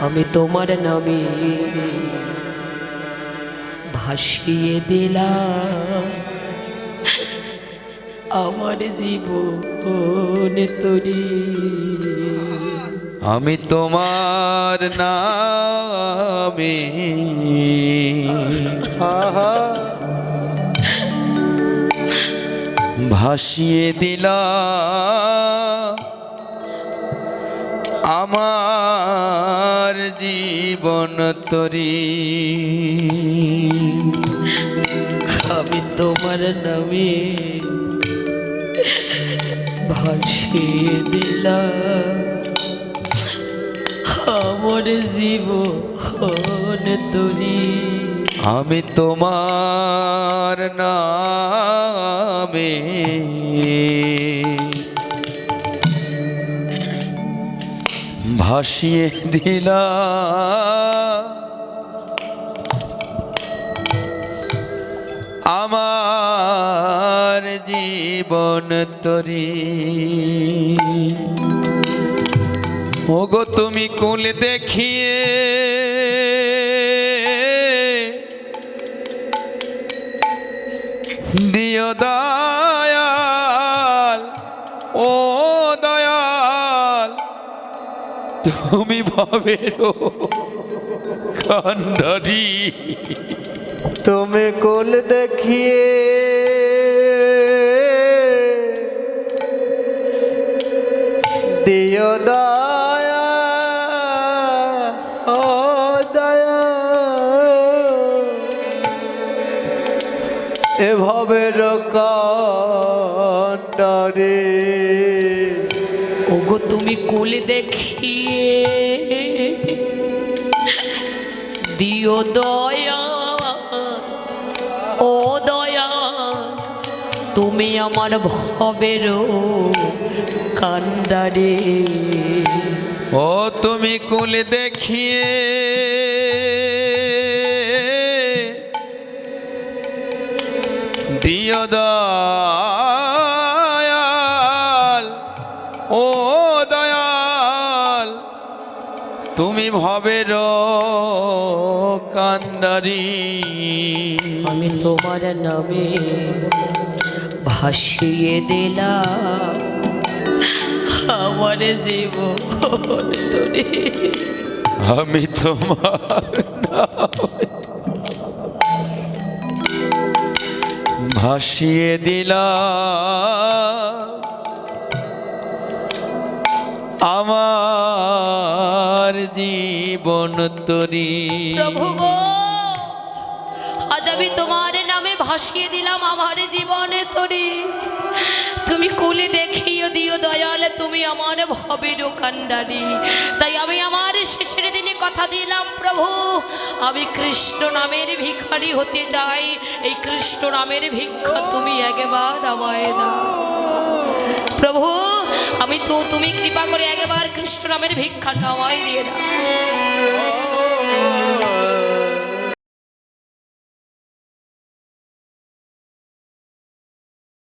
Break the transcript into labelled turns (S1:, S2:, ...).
S1: আমি তোমার নামে ভাসিয়ে দিলাম। আমার জীবন তরি।
S2: আমি তোমার নামে ভাসিয়ে দিলাম। আমার জীবন তরি।
S1: আমি তোমার নামে ভাসিয়ে দিলাম। আমার জীবন তরি।
S2: আমি তোমার নামে ভাসিয়ে দিলাম আমার জীবন তরি। ওগো তুমি কুল দেখিয়ে দিও দয়াল তুমি ভাবের কান্ডারি।
S3: তুমি কুল দেখিয়ে দিও দয়া ও দয়া। এভাবে রকান্ডারে
S1: ওগো, তুমি কুল দেখিয়ে দিও দয়া, ও দয়া। তুমি আমার ভবের কান্ডারে।
S2: ও, তুমি কুল দেখিয়ে দিও দয়াল তুমি ভবের কান্ডারি
S1: আমি তোমার নামে ভাসিয়ে দিলাম আমার জীবন
S2: আমি তোমার ভাসিয়ে দিলাম। আমার জীবন তরি।
S1: আজ আমি তোমার নামে ভাসিয়ে দিলাম আমার জীবনে তরি। তুমি কুলে দেখিও দিও দয়াল, তুমি আমার ভবের কান্ডারি তাই আমি আমার শেষের দিনে কথা দিলাম, প্রভু, আমি কৃষ্ণ নামের ভিখারি হতে চাই। এই কৃষ্ণ নামের ভিক্ষা তুমি একবার আমায় দাও। প্রভু আমি তো তুমি কৃপা করে একবার কৃষ্ণ নামের ভিক্ষা নামাই দিয়ে দাও।